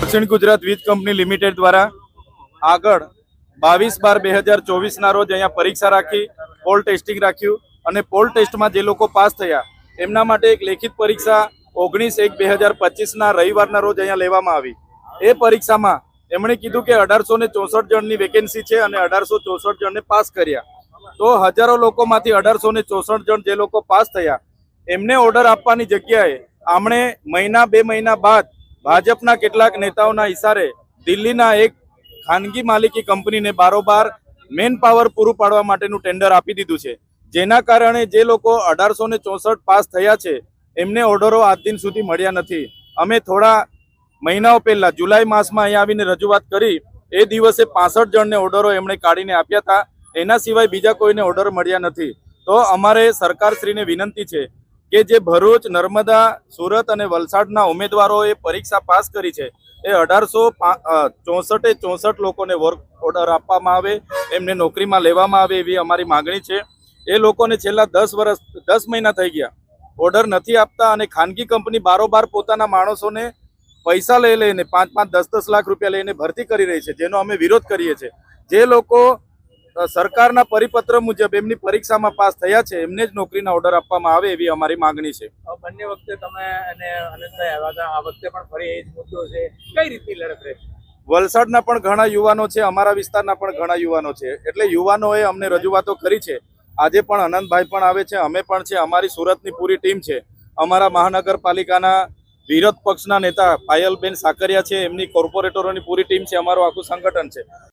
દક્ષિણ ગુજરાત વીજ company limited દ્વારા આગળ બાવીસ બાર બે હજાર ચોવીસના રોજ અહીંયા પરીક્ષા રાખી પોલ ટેસ્ટિંગ રાખ્યું અને પોલ ટેસ્ટમાં જે લોકો પાસ થયા, એમના માટે એક લેખિત પરીક્ષા ઓગણીસ એક બે હજાર પચીસના રવિવારના રોજ અહીંયા લેવામાં આવી. એ પરીક્ષામાં એમણે કીધું કે અઢારસો ને ચોસઠ જણની વેકેન્સી છે અને અઢારસો ચોસઠ જણને પાસ કર્યા. તો હજારો લોકોમાંથી અઢારસો ને ચોસઠ જણ જે લોકો પાસ થયા, એમને ઓર્ડર આપવાની જગ્યાએ આમણે મહિના બે મહિના બાદ ભાજપના કેટલાક નેતાઓના ઇશારે દિલ્હીના એક ખાનગી માલિકી કંપનીને બારોબાર મેન પાવર પૂરું પાડવા માટેનું ટેન્ડર આપી દીધું છે. જેના કારણે જે લોકો અઢારસો ચોસઠ પાસ થયા છે, એમને ઓર્ડરો આજ દિન સુધી મળ્યા નથી. અમે થોડા મહિનાઓ પહેલા, જુલાઈ માસમાં અહીંયા આવીને રજૂઆત કરી, એ દિવસે પાસઠ જણને ઓર્ડરો એમણે કાઢીને આપ્યા હતા. એના સિવાય બીજા કોઈને ઓર્ડર મળ્યા નથી. તો અમારે સરકારશ્રીને વિનંતી છે કે જે ભરૂચ, નર્મદા, સુરત અને વલસાડના ઉમેદવારોએ પરીક્ષા પાસ કરી છે, એ અઢારસો ચોસઠે ચોસઠ લોકોને વર્ક ઓર્ડર આપવામાં આવે, એમને નોકરીમાં લેવામાં આવે એવી અમારી માગણી છે. એ લોકોને છેલ્લા દસ વર્ષ દસ મહિના થઈ ગયા ઓર્ડર નથી આપતા અને ખાનગી કંપની બારોબાર પોતાના માણસોને પૈસા લઈ લઈને પાંચ પાંચ દસ દસ લાખ રૂપિયા લઈને ભરતી કરી રહી છે, જેનો અમે વિરોધ કરીએ છીએ. જે લોકો સરકારના પરિપત્ર મુજબ એમની પરીક્ષામાં પાસ થયા છે એમને જ નોકરીના ઓર્ડર આપવામાં આવે એવી અમારી માંગણી છે. બંને વખતે તમે અને અનંતભાઈ આવ્યા હતા આ વખતે પણ ફરી એ જ મુદ્દો છે. કઈ રીતની લડત રહેશે? વલસાડના પણ ઘણા યુવાનો છે અમારા વિસ્તારના પણ ઘણા યુવાનો છે. એટલે યુવાનોએ અમને રજૂઆતો કરી છે. આજે પણ અનંતભાઈ પણ આવે છે અમે પણ છે અમારી સુરતની પૂરી ટીમ છે. અમારા મહાનગરપાલિકાના વિરોધ પક્ષના નેતા પાયલબેન સાકરિયા છે એમની કોર્પોરેટરોની પૂરી ટીમ છે અમારું આખું સંગઠન છે.